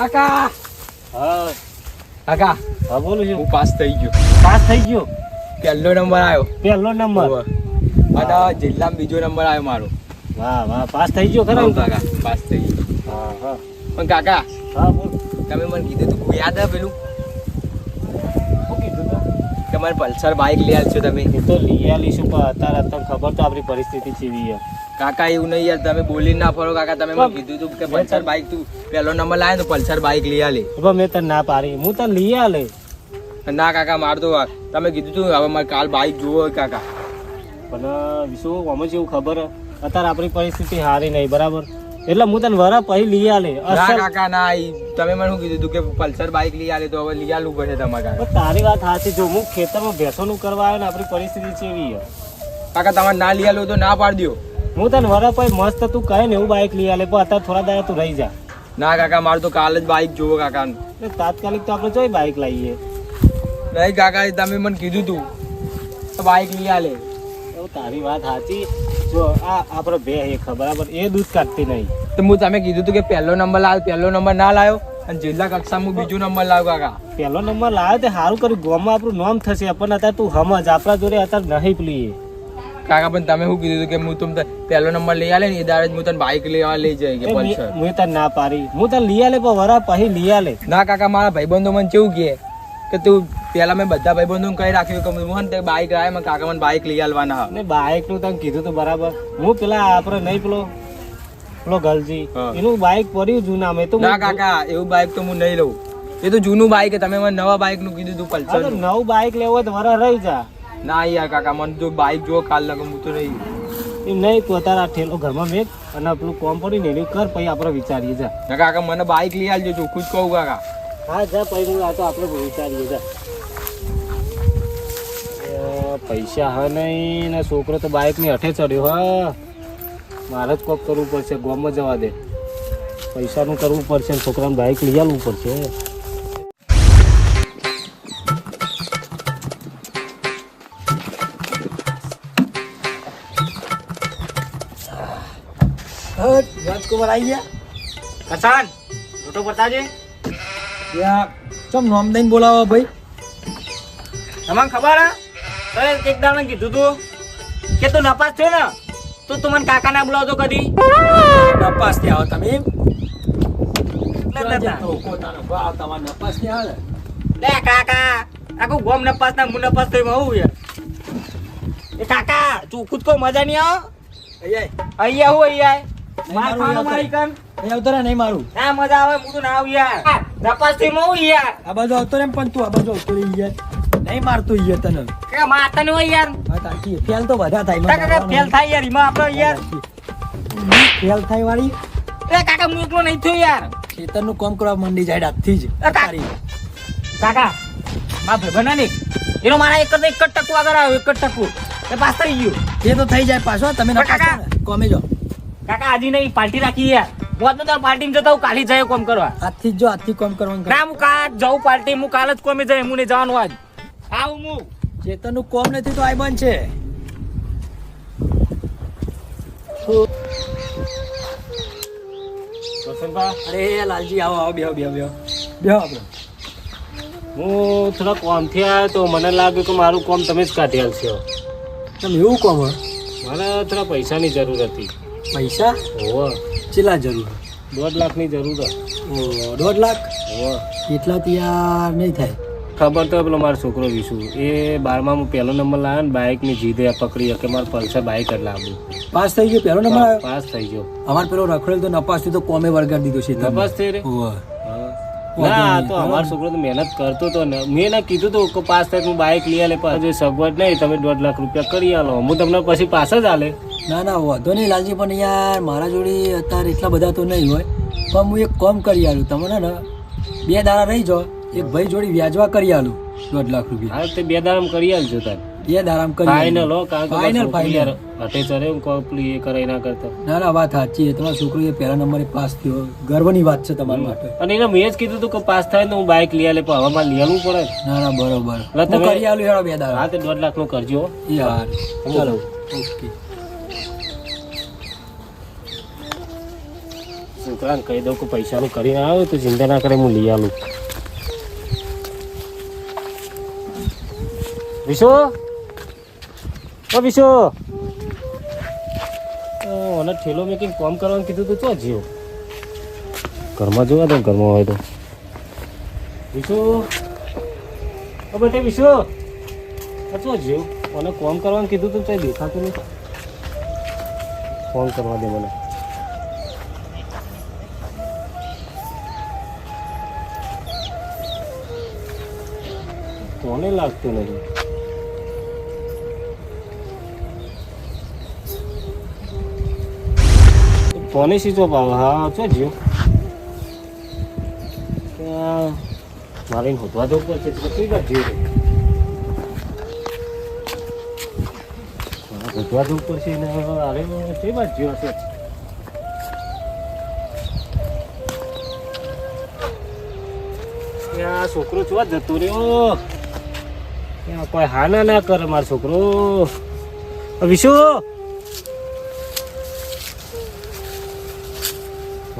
કાકા. હા. કાકા. હા બોલું છું. હું પાસ થઈ ગયો. પાસ થઈ ગયો? પહેલો નંબર આવ્યો. પહેલો નંબર. અને જિલ્લામાં બીજો નંબર આવ્યો મારો. વાહ વાહ પાસ થઈ ગયો ખરા કાકા પાસ થઈ ગયો. હા હા. પણ કાકા હા બોલ. તમે મને કીધું તું યાદ આવે પેલું? કે મારે પલ્સર બાઇક લઈ આવશો તમે? એ તો લઈ આવીશું પણ અત્યારે તમને ખબર તો આપણી પરિસ્થિતિ કેવી છે. કાકા એવું નહીં યાર તમે બોલી ના ફરો કાકા તમે મને કીધું તું કે પલ્સર બાઇક તું પહેલો નંબર લાવે તો પલ્સર બાઇક લઈ આલે. પણ મેં તને ના પાડી. હું તને લઈ આલે. ના કાકા માર તો તમે કીધું તું હવે મારે કાલ બાઇક જોવો કાકા. પણ શું આમાં જેવું ખબર? અત્યારે આપણી પરિસ્થિતિ સારી નહીં બરાબર? એટલે હું તને વરા પછી લઈ આલે. ના કાકા ના તમે મને શું કીધું કે પલ્સર બાઇક લઈ આલે તો હવે લઈ આલવું પડે તમારે પણ તારી વાત સાચી જો હું ખેતરમાં ભેંસોનું કરવા આવ્યો ને આપણી પરિસ્થિતિ છે? કાકા તમારે ના લઈ આલો તો ના પાડી દો હું તને વરા પછી મસ્ત તું કહે ને એવું બાઇક લઈ આલે પણ અત્યારે થોડા દાડા તું રહી જા. ના કાકા મારે તો કાલ જ બાઇક જોવો કાકા તાત્કાલિક તો આપણે જોઈ બાઇક લઈએ. નહીં કાકા તમે મને કીધું તું બાઇક લઈ આલે. એવું તારી વાત સાચી. જો આ આપણો બે એક બરાબર? એ દૂધ કાઢતી નહીં. તો હું તમે કીધું તું કે પહેલો નંબર લાવ પહેલો નંબર ના લાવ્યો અને જિલ્લા કક્ષામાં હું બીજો નંબર લાવ્યો કાકા. પહેલો નંબર લાવ્યો તે સારું કર્યું ગોમાં આપણું નામ થશે પણ અત્યારે તું સમજ આપણા જોડે અત્યારે નહીં પેલી. કાકા પણ તમે શું કીધું કે હું તમને પહેલો નંબર લઈ આલે ને એ દાડે હું તને બાઇક લેવા લઈ જઈ કે પલ્સર. મેં તને ના પાડી. હું તને લઈ આલે પણ વરા પછી લઈ આલે. ના કાકા મારા ભાઈબંધો મને કેવું કે તું પેલા મેં બધા ભાઈબંધો કહી રાખ્યું કે હું તે બાઈક લાવે મને કાકા મને બાઈક લઈ આલવાના. ને બાઈકનું તમે કીધું તો બરાબર. હું પેલા આપણે નહીં પેલો પેલો ગલજી. એનું બાઈક પડ્યું જૂના મેં તો ના કાકા એવું બાઈક તો હું નહીં લઉં. એ તો જૂનું બાઈક તમે મને નવા બાઈકનું કીધું તું તો નવું બાઈક લેવું હોય તો વરા રહી જા. ના યાર કાકા મને જો બાઈક જો કાલ લગો હું તો નહીં. એમ નહીં તું અત્યારે આ ઠેલો ઘરમાં મેં અને પેલું કોમ પડ્યું ને એનું કર પછી આપણે વિચારીએ જા. કાકા મને બાઈક લઈ આવજો ચોખ્ખું જ કહું કાકા. હા જા પછી આ તો આપણે વિચારીએ જા. પૈસા હા નહીં ને છોકરો તો બાઇકની હઠે ચડ્યો હા. મારે જ કોક કરવું પડશે ગોમાં જવા દે. પૈસાનું કરવું પડશે છોકરાને બાઇક લઈ આવવું પડશે. રાજકુમાર આવી ગયા. કસાન મોટો પડતાજે યા ચમ નોમ દઈને બોલાવો ભાઈ. તમને ખબર હે? તને એક દાડે કીધું તું કે તું નપાસ થયો ને તો તું મને કાકા ના બોલાવતો કદી. નપાસ આવો તમે એમ? નપાસ આવે લે કાકા આખું ગોમ નપાસ ના નપાસ હું યાર એ કાકા ચોખ્ખું કહું મજા નહીં આવો? અહીંયા હું અહીંયા માર ખાવાનું મારી કન અહીં આવતો નહીં મારું. ના મજા આવે હું તો ના આવું યાર. નપાસ થયો હું યાર. આ બાજુ આવતો રે પણ તું આ બાજુ આવતો રહી યાર. નહીં મારતો ઈ તને. કે માતા ને યાર. તાકી ફેલ તો બધા થાય કાકા ફેલ થાય યાર ઈમાં આપણો યાર. ફેલ થાય વાળી. એ કાકા હું એકલો નહીં થયો યાર. ખેતરનું કામ કરવા મંડી જાય રાતથી જ. કાકા મા ભાઈ ને એનો મારા એક જ એક જ ટકુ આગળ આવ્યો એક જ ટકુ. એ પાસ થઈ ગયું. એ તો થઈ જાય પાછો તમે કાકા- કોમે જો. કાકા આજી નહીં પાર્ટી રાખી યાર. બોત નો તાર પાર્ટી જતા હું કાલી જાય કોમ કરવા. આજથી જો આજથી કોમ કરવાનું કર. ના હું કાલ જાઉં પાર્ટી હું કાલ જ કોમે જાય હું નહીં જવાનું આજ. આવું હું ખેતરનું કોમ નથી તો આઈ બંધ છે અરે લાલજી આવો આવો બેહો બેહો બેહો. બેહો આપણે હું થોડા કોમથી આવ્યો તો મને લાગ્યું કે મારું કોમ તમે જ કાઢી આલશો તમે એવું કોમ મને થોડા પૈસાની જરૂર હતી. પૈસા? ઓહો કેટલા જરૂર? દોઢ લાખની જરૂર હતી. દોઢ લાખ? ઓહો એટલા તૈયાર નહીં થાય. ખબર તો પેલો મારો છોકરો વિશુ. એ બારમાં હું પહેલો નંબર લાવ્યો ને બાઇકની જીદે પકડી કે મારે પલ્સર બાઇક જ લાવવું પાસ થઈ ગયો પહેલો નંબર? પાસ થઈ ગયો. અમાર પેલો રખડેલ તો નપાસ તો કોમે વળગાડી દીધો છે. નપાસ થઈ રે ના તો અમારો છોકરો તો મહેનત કરતો તો ને. મેં ના કીધું તું કે પાસ થાય હું બાઇક લઈ આલે પણ જો સગવડ નહીં. તમે દોઢ લાખ રૂપિયા કરી આલો. હું તમને પછી પાસ જ આલે. ના ના વાંધો નહીં લાલજી પણ યાર મારા જોડે અત્યારે એટલા બધા તો નહીં હોય. પણ હું એક કામ કરી આલું. તમને ને બે દાડા રહી જાઓ. એક ભાઈ જોડી વ્યાજવા કરી આલું દોઢ લાખ રૂપિયા. હા તે બે દારામ કરી આલજો તાર. બે દારામ કરી ફાઇનલ હો કારણ કે ફાઇનલ ફાઇનલ હટે ચરે હું કોપલી એ કરે ના કરતા. ના ના વાત સાચી છે. તમારો છોકરો એ પહેલા નંબરે પાસ થયો. ગર્વની વાત છે તમારા માટે. અને એને મેં જ કીધું હતું કે પાસ થાય તો હું બાઇક લઈ આલે પણ હવે મારે લઈ આલવું પડે. ના ના બરોબર. હું તમે- કરી આલું હેડો બે દારામ હા તે દોઢ લાખનું કરજો. યાર ચાલો. ઓકે. છોકરાને કહી દઉં કે પૈસાનું કરીને આવ્યો તો ચિંતા ના કરે હું લઈ આલું. વિશો? ઓ વિશુ. મને ઠેલો મેકિંગ કોમ કરવાનું કીધું તો ચો જીવ? ઘરમાં જોવા દો ઘરમાં હોય તો. વિશુ? ઓ બેટા વિશુ. ચો જીવ? મને કોમ કરવાનું કીધું તું ચાઈ દેખાતું નહીં. ફોન કરવા દે મને. કોને લાગતું નથી કોને સીચો ભાવ હા, ચો જીવ. મારે હોતવા જવું પડશે કઈ વાત જીવ? હોતવા જવું પડશે ને અરે કઈ વાત જીવ હશે? છોકરો જોવા જતો રહ્યો. કોઈ હા ના ના કરે મારો છોકરો. વિશુ!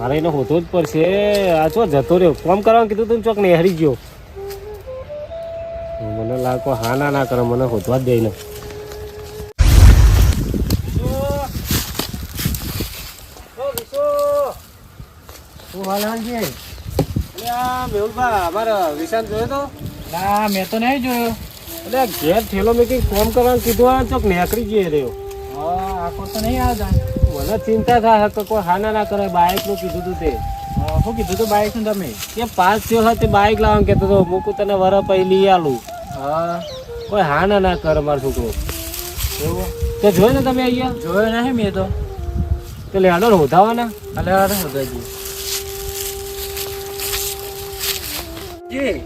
મારે એને હોતો જ પડશે. આ ચો જતો રહ્યો. કોમ કરવાનું કીધું તું ચોક ને હરી ગયો. મને લાગો હા ના ના કરો મને હોતવા જ દે ને શું હાલ હાલજી આ મેહુલભા જોયો તો? ના મેં તો નહીં જોયો. એટલે આ ઘેર ઠેલો મેં કંઈક કોમ કરવાનું કીધું આ ચોક નેકળી ગયે રહ્યો. હા આખો તો નહીં આવતા મને ચિંતા થાય કે કોઈ હા ના ના કરે બાઇકનું કીધું તું તે. હા, શું કીધું તું બાઈકનું તમે? કે પાસ થયો હોય તે બાઇક લાવવાનું કહેતો હતો મૂકું તને વર પછી લઈ આલું. હા. કોઈ હાના ના કર મારો છોકરો. એવું? તો જોયો ને તમે અહીંયા? જોયો નહીં મેં તો. તો લેડો રોધાવાના અલે અરે હોદાજી જી.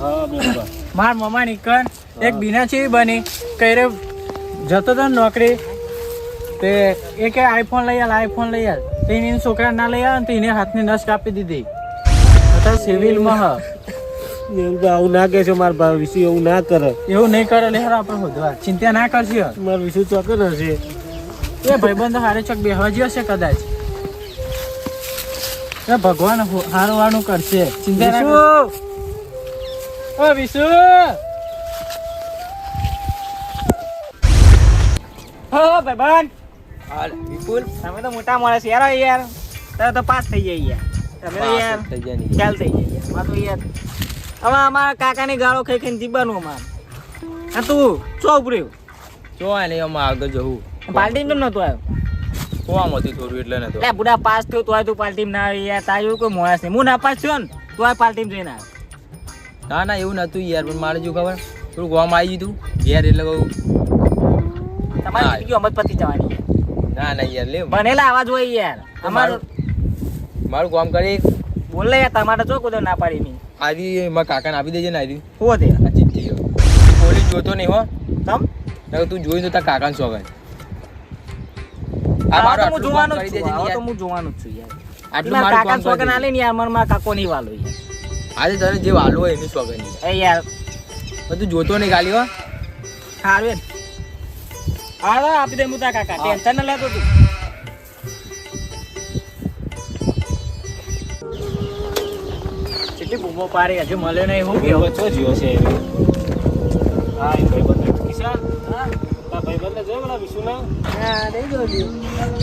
હા બરોબર માર મમ્મા નીકળ. એક બીના છે બની. કઈ રે જતો તો નોકરી. તે એ કે આઈફોન લઈ આલ આઈફોન લઈ આલ. તો એને છોકરા ના લઈ આવે ને તો એને હાથની નસ કાપી દીધી. અત્યારે સિવિલમાં હ. આવું ના કે છે મારા ભાઈ વિશે એવું ના કરે. એવું નહીં કરે લે હારો આપણે હોદવા ચિંતા ના કરશે માર વિશે ચોકર હશે એ ભાઈબંધ હારે ચોક બેહવા હજી હશે કદાચ. એ ભગવાન હારું વાળું કરશે. ચિંતા ના કર. ઓ વિશુ! હા ભાઈબંધ! વિપુલ તમે તો મોટા માણસ યાર યાર. તમે તો પાસ થઈ જાય યાર. તમે તો યાર થઈ જાય ખ્યાલ થઈ જાય યાર મારું યાર હવે અમારા કાકાની ગાળો ખાઈ ખાઈને જીવવાનું અમારે. હા તું ચો ઉપર્યું જો ને એમાં આગળ જવું. પાર્ટી કેમ નતું આવ્યો? કોમ હતી થોડું એટલે ને એટલે બુડા પાસ થયો તો તું પાર્ટી ના આવી યાર. તાર એવું કોઈ માણસ નહીં. હું ના પાસ થયો ને તો આ પાર્ટી જઈને આવ્યો. ના ના એવું નતું યાર પણ મારે જો ખબર? થોડું ગોમ આવી ગયું ઘેર એટલે કહું. તમારી. જિંદગી અમત પતી જવાની. ના ના યાર લે. બનેલા આવાજ જોઈએ યાર. અમારું મારું કામ કરી. બોલે યાર તમારે જો કોઈ ના પાડી મારા કાકાને આપી દેજે ને તે જોતો નહીં હો. તમ? નકર તું જોઈ તો તાર કાકાને આ આવા. હું જોવાનું જ છું. દેજે તો હું જોવાનું જ છું યાર. આટલું મારું કાકા સોગન આલે ના ને યાર મને મારા કાકો નહીં વાલો યાર. આજે તને જે વાલો હોય એની સોગાય એ યાર. તું જોતો નહીં ખાલી હો. સારું હા તો આપી દે હું તારા કાકા. હા. ટેન્શન ન લેતો તું. કેટલી બૂમો પારી હજુ મળ્યો નહીં હું કેવો છો જીવો છે હા એ ભાઈબંધ કિશાન આ ભાઈબંધ જોયો પેલા વિશુના હા નહીં જોયું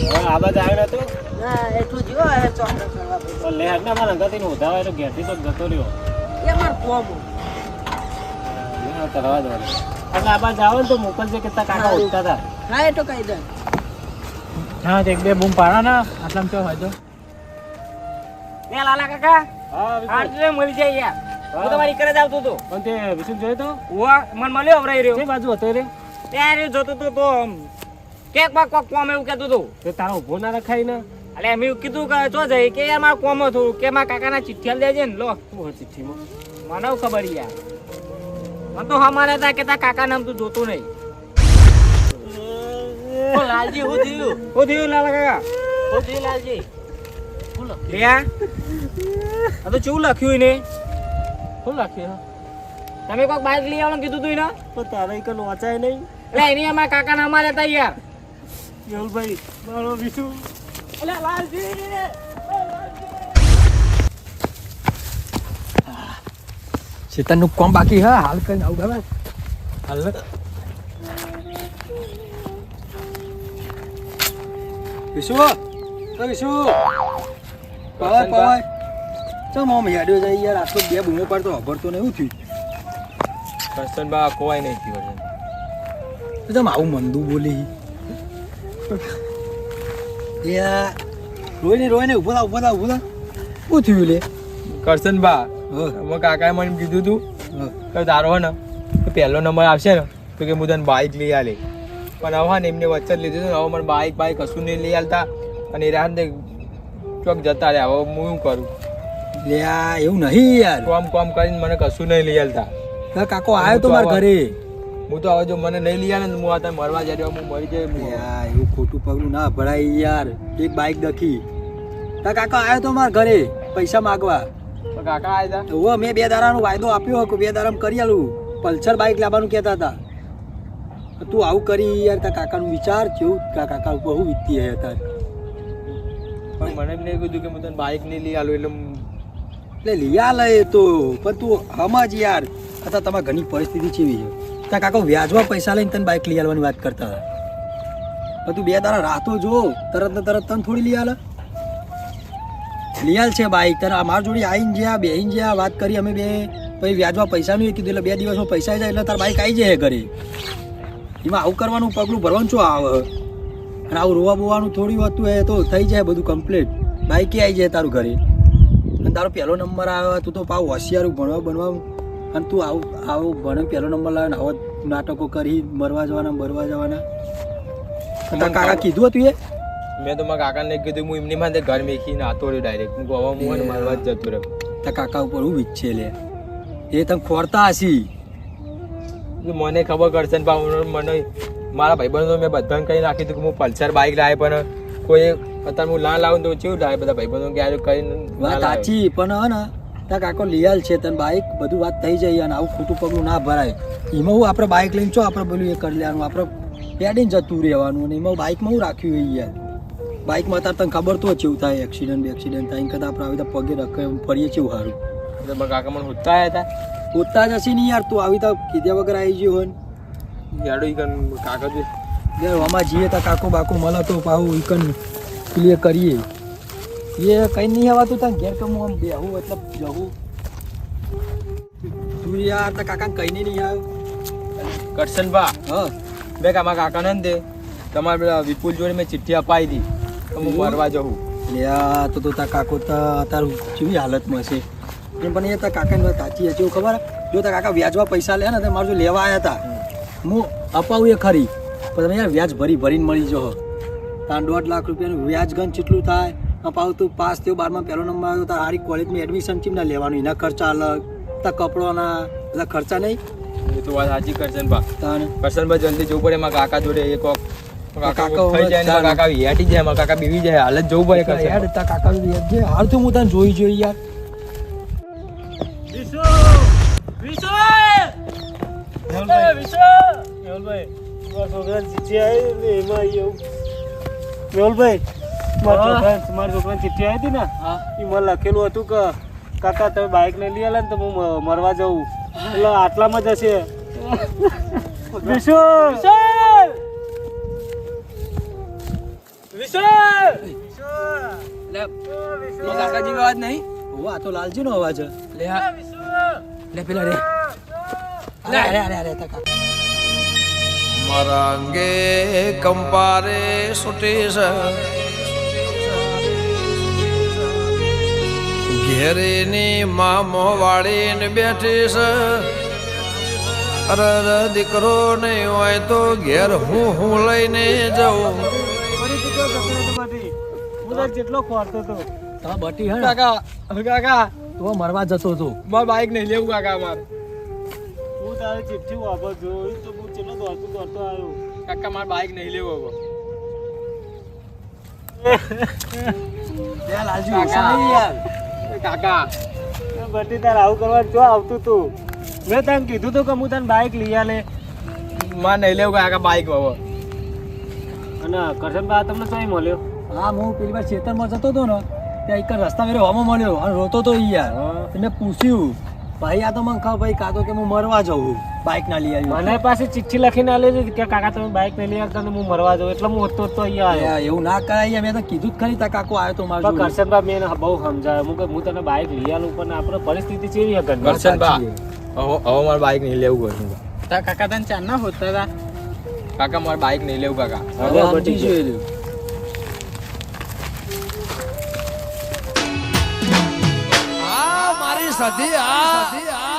હવે આ બાજુ આવ્યો નતો? ના એટલું જીવો હવે ચોકડો કરવા લે હાથના મારા અંગાથી ઉધાવા ઘેરથી તો જતો રહ્યો. એ માર કોમ કરવા દો એટલે આ આવો ને તો મોકલજે કે કાકા ઉઠતા હતા. હા એ તો કહી દે. હા એક બે બૂમ પાડા ને. આટલા ચો હોય તો. એ લાલા કાકા હા મળી જાય યાર. હું. તમારી ઘરે જ આવતો હતો. પણ તે વિશુ જોયો તો? ઓવા મન મળ્યો અવરાઈ રહ્યો. કઈ બાજુ હતો રે? ત્યારે જોતો તો તો કેક બા કોક કોમ એવું કહેતું હતું. તે તારો ઊભો ના રખાય ને. એટલે એમ એવું કીધું કે જો જાય કે યાર મારા કોમ હતું કે મારા કાકાના ચિઠ્ઠી દેજે ને લો. શું ચિઠ્ઠીમાં? મને ખબર યાર? મને તો હમારે હતા કે તારા કાકા નામ તું જોતું નહીં. ઓ લાલજી હું થયું? હું થયું લાલા કાકા? હું થયું લાલજી? લ્યા? આ લખ્યું એને? તમે કોઈક બાઇક લઈ કીધું તું એને? પણ તારે એક વાંચાય નહીં. એટલે એની અમારા અમારે હતા યાર મેહુલભાઈ મારો વિશુ. કોમ બાકી હા? હાલ કઈ આવું બરાબર હાલ વિશુ તો વિશુ પવાય પવાય ચમ આમ હેડ્યો જાય યાર આટલો બે બૂમો પાડતો અભરતો ને એવું થયું કરશનબા કોવાય નહીં થયું ચમ આવું મંદુ બોલી યા રોય ને રોય ને ઊભો થા ઊભો થા ઊભો થા શું થયું લે કરશન બા અમે કાકાએ મને કીધું તું કે તારો હે ને પહેલો નંબર આવશે ને તો કે હું તને બાઇક લઈ આલે પણ હવે ને એમને વચ્ચે લીધું હતું ને હવે મને બાઇક બાઇક કશું નહીં લઈ આવતા અને એ રાત ચોક જતા રહ્યા. હવે હું શું કરું? લે આ એવું નહીં યાર. કોમ કોમ કરીને મને કશું નહીં લઈ આવતા કાકો આવ્યો તો મારા ઘરે. હું તો હવે જો મને નહીં લઈ આવે ને હું આ તને મરવા જઈ રહ્યો હું મરી જાય એવું ખોટું પગલું ના ભરાય યાર. એક બાઇક દખી. તા કાકા આવ્યો તો મારા ઘરે. પૈસા માગવા. કાકા આવ્યા હતા મેં બે દારાનો વાયદો આપ્યો હતો બે દારામ કરી આલું. પલ્સર બાઇક લાવવાનું કહેતા હતા. તું આવું કરી યાર તારા કાકાનું વિચાર કેવું તારા કાકા ઉપર હું વીતી હે તાર પણ મને એમ નહીં કીધું કે હું તને બાઇક નહીં લઈ આલું એટલે એટલે લઈ આલે એ તો પણ તું સમજ યાર. અથવા તમારી ઘણી પરિસ્થિતિ ચેવી છે? તારા કાકા વ્યાજમાં પૈસા લઈને તને બાઇક લઈ આવવાની વાત કરતા હતા. પણ તું બે તારા રાતો જો તરત ને તરત તને થોડી લઈ આલે. લઈ આલ છે બાઇક તને અમારા જોડે આવીને જ્યાં બેહીને જ્યાં વાત કરી અમે બે પછી વ્યાજમાં પૈસાનું એ કીધું એટલે બે દિવસમાં પૈસા જાય એટલે તાર બાઇક આવી જાય ઘરે. એમાં આવું કરવાનું પગલું ભરવાનું શું આવે? અને આવું રોવા બોવાનું થોડી હતું એ તો થઈ જાય બધું કમ્પ્લીટ બાઈકે આવી જાય તારું ઘરે. અને તારો પહેલો નંબર આવ્યો તું તો પાવ હોશિયારું ભણવા બનવા. અને તું આવું આવું ભણે પહેલો નંબર લાવે ને આવા નાટકો કરી મરવા જવાના મરવા જવાના. તારા કાકા કીધું હતું એ? મેં તો મારા કાકાને કીધું હું એમની માથે ઘર મેખી નાતો રહ્યો ડાયરેક્ટ હું ગોવા હવે હું મારવા જ જતો રહ્યો. તારા કાકા ઉપર હું વીજ લે. એ તમે ખોરતા તો મને ખબર કરશે ને પાછું મને મારા ભાઈબંધો મેં બધાને કહી નાખી હતું કે હું પલ્સર બાઇક લાવે પણ કોઈ અત્યારે હું ના લાવું તો ચેવું લાવે? બધા ભાઈબંધો કે આજે કઈ વાત સાચી પણ હે ને ત્યાં કાકો લીયાલ છે તને બાઇક બધું વાત થઈ જાય અને આવું ખોટું પગલું ના ભરાય. એમાં હું આપણે બાઇક લઈને છો આપણે પેલું એ કરી લેવાનું? આપણે પેડીને જતું રહેવાનું અને એમાં બાઇકમાં હું રાખ્યું હોય યાર. બાઇકમાં અત્યારે તને ખબર તો કેવું થાય એક્સિડન્ટ એક્સિડન્ટ થાય કરતાં આપણે આવી પગે રખે ફરીએ છીએ સારું કાકા મને હોતા. આવ્યા પોતા જ હશે નહીં યાર તું આવી તો કીધા વગર આવી ગયો હોય હતા યાડો ઈકન કન કાકા જે. યાર આમાં જઈએ તો કાકો બાકો મળે તો પાવું ઈકન ક્લિયર કરીએ. એ કઈ નહીં આવતું તાં ઘેર કે હું આમ બેહું એટલે જવું. તું યાર તા કાકા કઈ નહીં આવ્યું કરશન બા હા. બે કામા કાકા ને તે તમારે પેલા વિપુલ જોડે મેં ચિઠ્ઠી અપાવી દી. તો હું મરવા જવું. લે તો તો તા કાકો તો અત્યારે કેવી હાલતમાં છે? એમ પણ એ તારા કાકાની વાત સાચી હતી ખબર? જો તારા કાકા વ્યાજમાં પૈસા લે ને તો મારું જો લેવા આવ્યા હતા હું અપાવું એ ખરી. પણ તમે યાર વ્યાજ ભરી ભરીને મળી જો તાર દોઢ લાખ રૂપિયાનું વ્યાજ ગણ કેટલું થાય? અપાવું તું પાસ થયો બારમાં પહેલો નંબર આવ્યો તાર સારી કોલેજમાં એડમિશન કેમ ના લેવાનું? એના ખર્ચા અલગ તા કપડોના બધા ખર્ચા નહીં? એ તો વાત સાચી કરશન બા. કરશન બા જલ્દી જવું પડે એમાં કાકા જોડે એક વખત. કાકા કાકા થઈ જાય કાકા હેટી જાય કાકા બીવી જાય હાલ જ જવું પડે કાકા યાર વ્યાજ. હાલ તો હું તને જોઈ જોઈ યાર. મેહુલભાઈ ચિઠ્ઠી આવી ને એમાં એવું. મેહુલભાઈ મારા છોકરાને મારા છોકરાને ચિઠ્ઠી આવી હતી ને? એમાં લખેલું હતું કે કાકા તમે બાઇક લઈ લઈ ને તો હું મરવા જાઉં. એટલે આટલામાં જશે હશે. વિશુ! વિશુ! તો કાકાજી અવાજ નહીં. ઓ આ તો લાલજી નો અવાજ લે પેલા રે. અરે મરંગે કંપારે સુટી છે. ઘેરીની મામો વાળીને બેઠી છે. અરે દીકરો નહીં હોય તો ઘેર હું હું લઈને જાઉં. જેટલો ખોરતો હતો. બટી હે કાકા કાકા. તો મરવા જતો હતો. મારે બાઇક નહીં લેવું કાકા મારે. તારે ચિઠ્ઠી વાપર જોઈ તો હું ચેલો દોડતો દોડતો આવ્યો. કાકા મારે બાઇક નહીં લેવો હવે. કાકા. ઓછા નહીં યાર. એ કાકા. બટી તારે આવું કરવા જો આવતું તું. મેં તને કીધું તું કે હું તને બાઇક લઈ આલે. મારે નહીં લેવું કાકા બાઇક હવે. અને કરશનભાઈ તમને શું મળ્યો. હા હું પેલી વાર ખેતરમાં જતો હતો ને ત્યાં એક રસ્તા મેરે હોમો મળ્યો. અને રોતો તો યાર. મેં પૂછ્યું ભાઈ આ તો મને ખબર ભાઈ કાતો કે હું મરવા જાઉં બાઇક ના લઈ આવ્યો. મને પાસે ચિઠ્ઠી લખીને આલેલી કે કાકા તમે બાઇક નહીં લઈ આવતા ને હું મરવા જાઉં એટલે હું હતો તો અહીંયા આવ્યો. એવું ના કરાય મેં તો કીધું જ ખરી તા કાકો આવ્યો તો મારું પણ કરશનભાઈ મેં બહુ સમજાવ્યો. હું કે હું તને બાઇક લઈ આલું પણ આપણે પરિસ્થિતિ કેવી હતી ઘરની? હવે હવે મારે બાઇક નહીં લેવું કરશન તા કાકા તને ચાર ના હોતા કાકા મારે બાઇક નહીં લેવું કાકા. હવે સમજી બટી રહ્યો. આ આ